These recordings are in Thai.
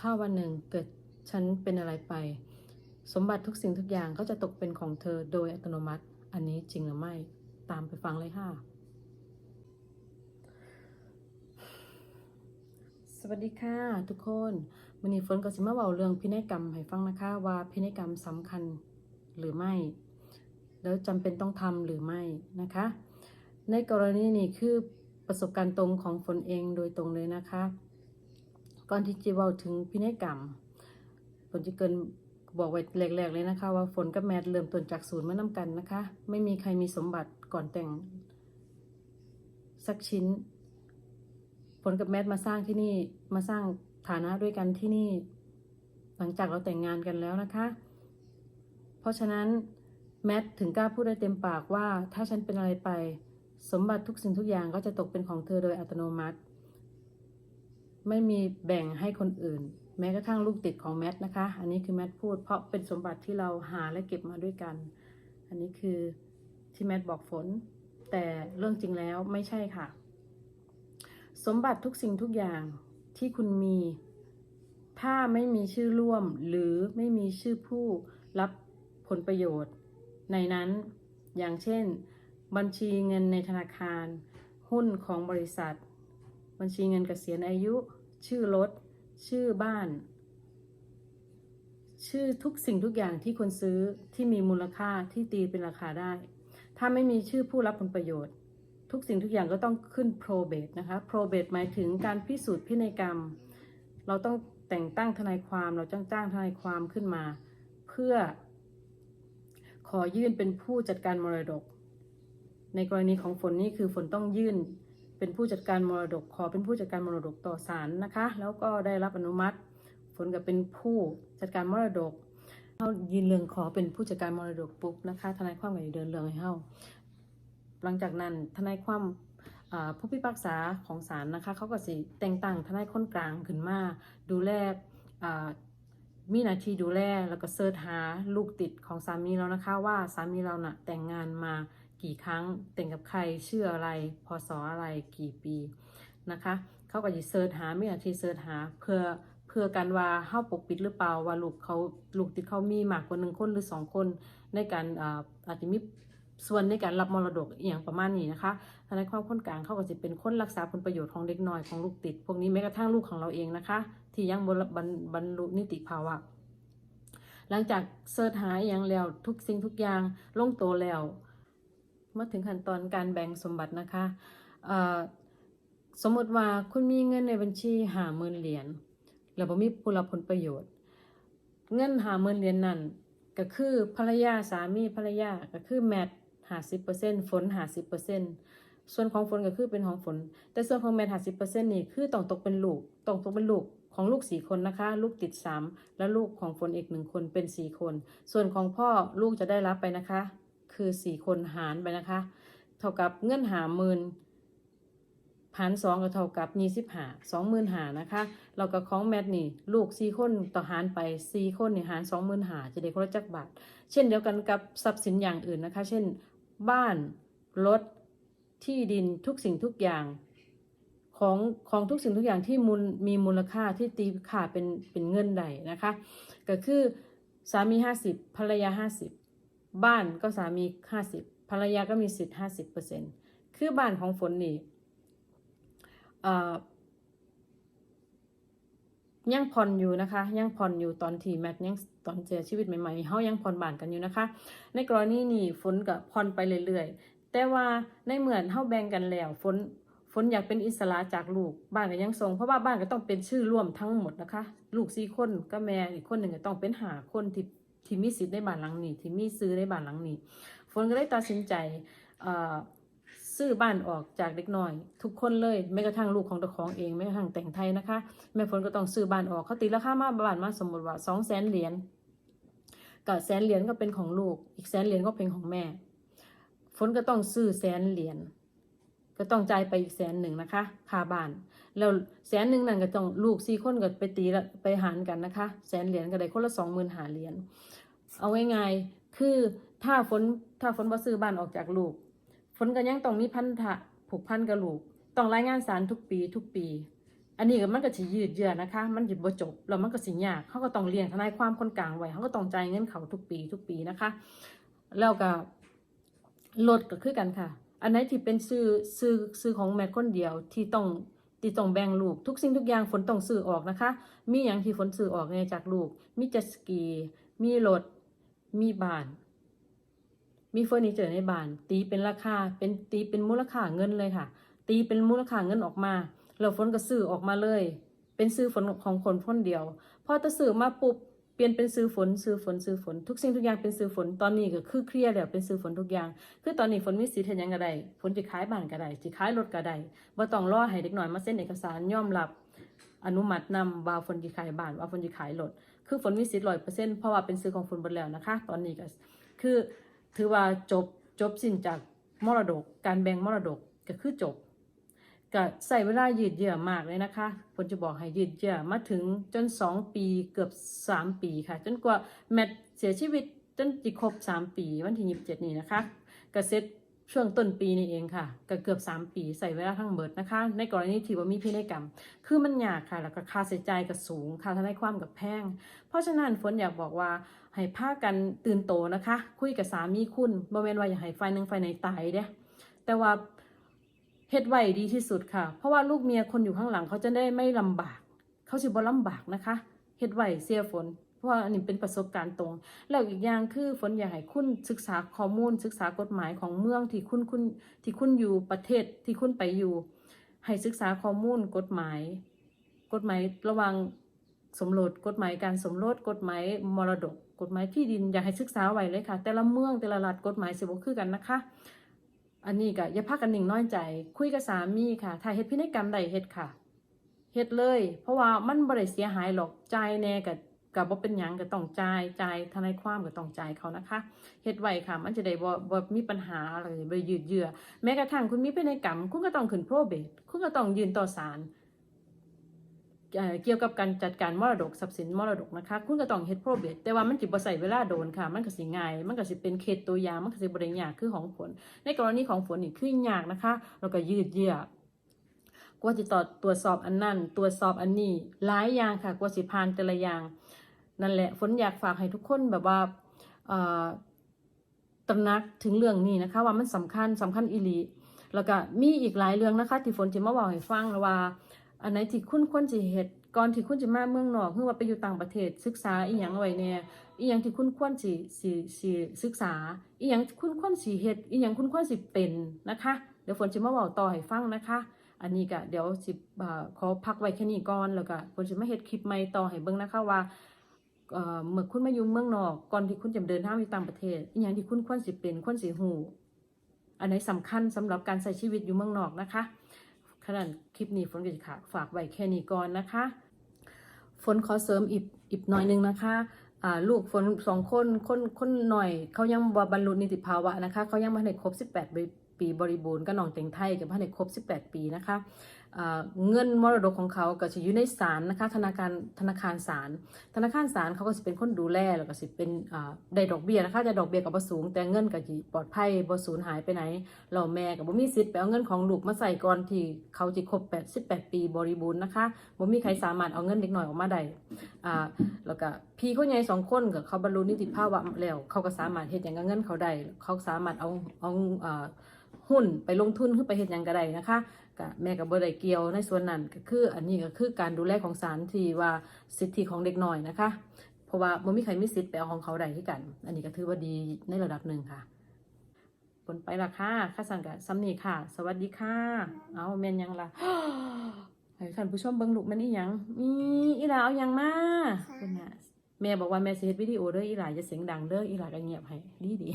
ถ้าวันหนึ่งเกิดฉันเป็นอะไรไป สมบัติทุกสิ่งทุกอย่างก็จะตกเป็นของเธอโดยอัตโนมัติ อันนี้จริงหรือไม่ ตามไปฟังเลยค่ะ สวัสดีค่ะ ทุกคนวันนี้ฝนก็สิมาเว้าเรื่องพินัยกรรมให้ฟังนะคะ ว่าพินัยกรรมสำคัญหรือไม่ แล้วจำเป็นต้องทำหรือไม่นะคะ ในกรณีนี้คือประสบการณ์ตรงของฝนเองโดยตรงเลยนะคะ ก่อนที่จะเว้าถึงพินัยกรรมฝนจะเกินบอกไว้แรกๆเลยนะคะ ว่าฝนกับแมทเริ่มต้นจากศูนย์มานำกันนะคะ ไม่มีใครมีสมบัติก่อนแต่งสักชิ้นฝนกับแมทมาสร้างที่นี่มาสร้างฐานะด้วยกันที่นี่ หลังจากเราแต่งงานกันแล้วนะคะ เพราะฉะนั้นแมทถึงกล้าพูดได้เต็มปากว่า ถ้าฉันเป็นอะไรไป สมบัติทุกสิ่งทุกอย่างก็จะตกเป็นของเธอโดยอัตโนมัติ ไม่มีแบ่งให้คนอื่น แม้กระทั่งลูกติดของแมทนะคะ อันนี้คือแมทพูด เพราะเป็นสมบัติที่เราหาและเก็บมาด้วยกัน อันนี้คือที่แมทบอกฝน แต่เรื่องจริงแล้วไม่ใช่ค่ะ สมบัติทุกสิ่งทุกอย่างที่คุณมี ถ้าไม่มีชื่อร่วมหรือไม่มีชื่อผู้รับผลประโยชน์ ในนั้นอย่างเช่น บัญชีเงินในธนาคาร หุ้นของบริษัท บัญชีเงินเกษียณอายุ ชื่อรถ ชื่อบ้าน ชื่อทุกสิ่งทุกอย่างที่คนซื้อที่มีมูลค่าที่ตีเป็นราคาได้ ถ้าไม่มีชื่อผู้รับผลประโยชน์ ทุกสิ่งทุกอย่างก็ต้องขึ้น probate นะคะ probate หมายถึงการพิสูจน์พินัยกรรม เราต้องแต่งตั้งทนายความเราจ้างจ้างทนายความขึ้นมา เพื่อ ขอยื่นเป็นผู้จัดการมรดก ในกรณีของฝนนี่คือฝนต้องยื่น เป็นผู้จัดการมรดกขอเป็นผู้จัดการมรดกต่อศาลนะคะ แล้วก็ได้รับอนุมัติฝนก็เป็นผู้จัดการมรดกเขายืนเรื่องขอเป็นผู้จัดการมรดกปุ๊บนะคะทนายความก็เดินเรื่องให้เขาหลังจากนั้นทนายความผู้พิพากษาของศาลนะคะเขาก็สิแต่งตั้งทนายคนกลางขึ้นมาดูแลมีหน้าที่ดูแลแล้วก็เสิร์ชหาลูกติดของสามีเรานะคะว่าสามีเราน่ะแต่งงานมา กี่ครั้งแต่งกับใครชื่ออะไรพศอะไรกี่ปีนะคะเขาก็จะเสิร์ชหาไมีหน้าที่เสิร์ชหาเพื่อเพื่อกันว่าเฮาปกปิดหรือเปล่าว่าลูกเขาลูกติดเขามีมากกว่าหนึ่งคนหรือสองคนในการอาจจะมีส่วนในการรับมรดกอย่างประมาณนี้นะคะทนายความคนกลางเขาก็จะเป็นคนรักษาผลประโยชน์ของเด็กน้อยของลูกติด พวกนี้แม้กระทั่งลูกของเราเองนะคะ ที่ยังบรบรบรลุนิติภาวะ หลังจากเสิร์ชหาอย่างแล้วทุกสิ่งทุกอย่างลงโตแล้ว มาถึงขั้นตอนการแบ่งสมบัตินะคะสมมติว่าคุณมีเงินในบัญชีหาหมื่นเหรียญแล้วบ่มีผู้รับผลประโยชน์ เงินหาหมื่นเหรียญนั่นก็คือภรรยาสามีภรรยาก็คือแมทหาสิบเปอร์เซ็นต์ฝนหาสิบเปอร์เซ็นต์ส่วนของฝนก็คือเป็นของฝน แต่ส่วนของแมทหาสิบเปอร์เซ็นต์นี่คือต้องตกเป็นลูกต้องตกเป็นลูกของลูกสี่คนนะคะ ลูกติดสามแล้วลูกของฝนอีกหนึ่งคนเป็นสี่คน ส่วนของพ่อลูกจะได้รับไปนะคะ คือสี่คนหารไปนะคะ เท่ากับเงินหาหมื่นหารสองก็เท่ากับยี่สิบหาสองหมื่นหานะคะเราก็ของแมทนี่ลูกสี่คนต่อหารไปสี่คนนี่หารสองหมื่นหาจะได้คนละจักบาท เช่นเดียวกันกับทรัพย์สินอย่างอื่นนะคะ เช่น บ้านรถที่ดินทุกสิ่งทุกอย่างของของทุกสิ่งทุกอย่างที่มูลมีมูลค่าที่ตีค่าเป็นเป็นเงินใดนะคะ ก็คือสามีห้าสิบภรรยาห้าสิบ บ้านก็สามีห้าสิบภรรยาก็มีสิทธิ์ห้าสิบเปอร์เซ็นคือบ้านของฝนนี่ยังผ่อนอยู่นะคะ ยังผ่อนอยู่ตอนที่แมทยังตอนเสียชีวิตใหม่ๆเฮายังผ่อนบ้านกันอยู่นะคะ ในกรณีนี้ฝนกับผ่อนไปเรื่อยๆ แต่ว่าในเหมือนเฮาแบ่งกันแล้วฝนฝนอยากเป็นอิสระจากลูกบ้านก็ยังทรงเพราะว่าบ้านก็ต้องเป็นชื่อร่วมทั้งหมดนะคะ ลูกสี่คนก็แม่อีกคนหนึ่งก็ต้องเป็นหาคนที่ ที่มีสิทธิ์ในบ้านหลังนี้ที่มีซื้อในบ้านหลังนี้ฝนก็เลยตัดสินใจซื้อบ้านออกจากเด็กน้อย ทุกคนเลยแม้กระทั่งลูกของตัวของเองแม้กระทั่งแต่งไทยนะคะ แม่ฝนก็ต้องซื้อบ้านออกเขาตีราคามาบ้านมาสมมติว่าสองแสนเหรียญกับแสนเหรียญก็เป็นของลูก อีกแสนเหรียญก็เป็นของแม่ ฝนก็ต้องซื้อแสนเหรียญก็ต้องจ่ายไปอีกแสนหนึ่งนะคะค่าบ้าน แล้วแสนหนึ่งนั่นก็ต้องลูกสี่คนก็ไปตีละไปหารกันนะคะ แสนเหรียญก็ได้คนละสองหมื่นหาเหรียญเอาง่ายๆคือถ้าฝนถ้าฝนบ่ซื้อบ้านออกจากลูกฝนก็ยังต้องมีพันธะผูกพันกับลูกต้องรายงานศาลทุกปีทุกปี อันนี้ก็มันก็สิยืดเยื้อนะคะ มันสิบ่จบแล้วมันก็สิยากเขาก็ต้องเลี้ยงทนายความคนกลางไว้เขาก็ต้องจ่ายเงินเขาทุกปีทุกปีนะคะ แล้วก็รถก็คือกันค่ะ อันไหนที่เป็นซื้อซื้อซื้อของแม่คนเดียวที่ต้อง ที่ต้องแบ่งลูกทุกสิ่งทุกอย่างฝนต้องซื้อออกนะคะ มีอย่างที่ฝนซื้อออกเนี่ยจากลูก มีจัสกี มีรถ มีบ้าน มีเฟอร์นิเจอร์ในบ้าน ตีเป็นราคา เป็นตีเป็นมูลค่าเงินเลยค่ะ ตีเป็นมูลค่าเงินออกมาแล้วฝนก็ซื้อออกมาเลย เป็นซื้อฝนของคนคนเดียว พอตะซื้อมาปุ๊บ เปลี่ยนเป็นซื้อฝนซื้อฝนซื้อฝน ทุกสิ่งทุกอย่างเป็นซื้อฝนตอนนี้ก็คือเคลียร์แล้วเป็นซื้อฝนทุกอย่าง คือตอนนี้ฝนมีสิทธิ์เฮ็ดหยังก็ได้ฝนสิขายบ้านก็ได้สิขายรถก็ได้บ่ต้องรอให้เด็กหน้อยมาเซ็นเอกสารยอมรับอนุมัตินำว่าฝนสิขายบ้านว่าฝนสิขายรถคือฝนมีสิทธิ์100%เพราะว่าเป็นซื้อของฝนหมดแล้วนะคะ ตอนนี้ก็คือถือว่าจบจบสิ้นจากมรดก การแบ่งมรดกก็คือจบ ก็ใส่เวลายืดเยื้อมากเลยนะคะผมจะบอกให้ยืดเยื้อมาถึงจน 2 ปีเกือบ 3 ปีค่ะ จนกว่าแมทเสียชีวิตจนจะครบ 3 ปี วันที่ 27 นี้นะคะก็เสร็จช่วงต้นปีนี้เองค่ะก็เกือบ 3 ปีใส่เวลาทั้งหมดนะคะ ในกรณีที่ว่ามีพินัยกรรม คือมันยากค่ะ แล้วก็ค่าใช้จ่ายก็สูงค่าทนายความกับแพง เพราะฉะนั้นฝนอยากบอกว่าให้พากันตื่นโตนะคะ คุยกับสามีคุณบ่แม่นว่าอย่าให้ไฟหนึ่งไฟไหนตายเด้แต่ว่า เฮ็ดไว้ดีที่สุดค่ะ เพราะว่าลูกเมียคนอยู่ข้างหลังเขาจะได้ไม่ลำบาก เขาสิบ่ลำบากนะคะเฮ็ดไว้เสียฝน เพราะว่าอันนี้เป็นประสบการณ์ตรง แล้วอีกอย่างคือฝนอยากให้คุณศึกษาข้อมูล ศึกษากฎหมายของเมืองที่คุณคุณที่คุณอยู่ประเทศที่คุณไปอยู่ ให้ศึกษาข้อมูลกฎหมาย กฎหมายระว่างสมรสกฎหมายการสมรสกฎหมายมรดก กฎหมายที่ดินอยากให้ศึกษาไว้เลยค่ะ แต่ละเมืองแต่ละรัฐกฎหมายสิบ่คือกันนะคะ อันนี้ก็อย่าพักกันหนึ่งน้อยใจ คุยกับสามีค่ะ ถ้าเฮ็ดพินัยกรรมใดเฮ็ดค่ะเฮ็ดเลย เพราะว่ามันบริเสียหายหรอกจ่ายแน่กับกับบ่เป็นหยังก็ต้องจ่ายจ่ายทนายความก็ต้องจ่ายเขานะคะเฮ็ดไว้ค่ะ มันจะได้บ่บ่มีปัญหาอะไรบ่ยืดเยื้อแม้กระทั่งคุณมีพินัยกรรม คุณก็ต้องขึ้นโปรเบทคุณก็ต้องยืนต่อศาล เกี่ยวกับการจัดการมรดกทรัพย์สินมรดกนะคะ คุณก็ต้องเฮ็ดโปรเบทแต่ว่ามันสิบ่ใส่เวลาโดนค่ะ มันก็สิง่าย มันก็สิเป็นเคสตัวอย่างมันก็สิบ่ได้ยากคือของฝนในกรณีของฝนนี่คือยากนะคะ แล้วก็ยืดเยื้อกว่าจะตอตรวจสอบอันนั้นตรวจสอบอันนี้หลายอย่างค่ะกว่าสิผ่านแต่ละอย่างนั่นแหละฝนอยากฝากให้ทุกคนแบบว่าตระหนักถึงเรื่องนี้นะคะ ว่ามันสำคัญสำคัญอีหลีแล้วก็มีอีกหลายเรื่องนะคะ ที่ฝนจะมาบอกให้ฟังว่า อันไหนที่คุณควรจะเฮ็ดก่อนที่คุณจะมาเมืองนอกหรือว่าไปอยู่ต่างประเทศศึกษาอีหยังไว้แน่อีหยังที่คุณควรสิสิสิศึกษาอีหยังคุณควรสิเฮ็ดอีหยังคุณควรสิเป็นนะคะ เดี๋ยวฝนจะมาบอกต่อให้ฟังนะคะ อันนี้ก็เดี๋ยวสิเขอพักไว้แค่นี้ก่อนแล้วก็ฝนจะมาเฮ็ดคลิปใหม่ต่อให้เบิ่งนะคะว่าเมื่อคุณมาอยู่เมืองนอกก่อนที่คุณจะเดินทางไปต่างประเทศอีหยังที่คุณควรสิเป็นควรสิฮู้อันไหนสำคัญสำหรับการใช้ชีวิตอยู่เมืองนอกนะคะ ขนาดคลิปนี้ฝนก็จะค่ะฝากไว้แค่นี้ก่อนนะคะ ฝนขอเสริมอีกอีกหน่อยหนึงนะคะลูกฝนสองคนคนคนหน่อย เขายังบรรลุนิติภาวะนะคะ เขายังไม่ได้ครบ 18ปีปีบริบูรณ์ก็น้องเต็งไทยกับไม่ได้ครบ 18 ปีนะคะเงินมรดกของเขาก็จะอยู่ในศาลนะคะ ธนาคารธนาคารศาลธนาคารศาลเขาก็จะเป็นคนดูแลแล้วก็สิเป็นได้ดอกเบี้ยนะคะจะดอกเบี้ยกับบ่สูง แต่เงินก็จะปลอดภัยบ่สูญหายไปไหน เราแม่กับบ่มีสิทธิ์ไปเอาเงินของลูกมาใส่ก่อนที่เขาจะครบ8 18 ปีบริบูรณ์นะคะบ่มีใครสามารถเอาเงินเด็กหน้อยออกมาได้แล้วก็พี่คนใหญ่สองคนกับเขาบรรลุนิติภาวะแล้วเขาก็สามารถเฮ็ดหยังกับเงินเขาได้เขาสามารถเอาเอาหุ้นไปลงทุนหรือไปเฮ็ดหยังก็ได้นะคะ ก็แม่ก็บ่ได้เกี่ยวในส่วนนั้นก็คือ อันนี้ก็คือการดูแลของศาลที่ว่าสิทธิของเด็กน้อยนะคะ เพราะว่าบ่มีใครมีสิทธิ์ไปเอาของเขาได้ที่กัน อันนี้ก็ถือว่าดีในระดับหนึ่งค่ะผลไปละค่ะข้าสั่งกับซัมนี่ค่ะ สวัสดีค่ะ เอาแม่นยังล่ะให้ท่านผู้ชมเบิ่งลูกม่นอีหยังอีอีหลาเอายังมาคุณน่ะแม่บอกว่าแม่สิเฮ็ดวิดีโอเด้ออีหลาอย่าเสียงดังเด้ออีหลาก็เงียบให้ดีดี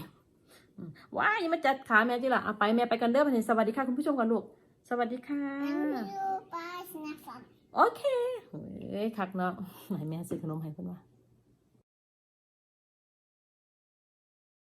ว้ายย่ามาจัดขาแม่จิละเอาไปแม่ไปกันเด้อมาเห็นสวัสดีค่ะคุณผู้ชมกันลูก สวัสดีค่ะ And you buy snacks. โอเคเฮ้ยคักเนาะให้แม่ซื้อขนมให้เพิ่นว่า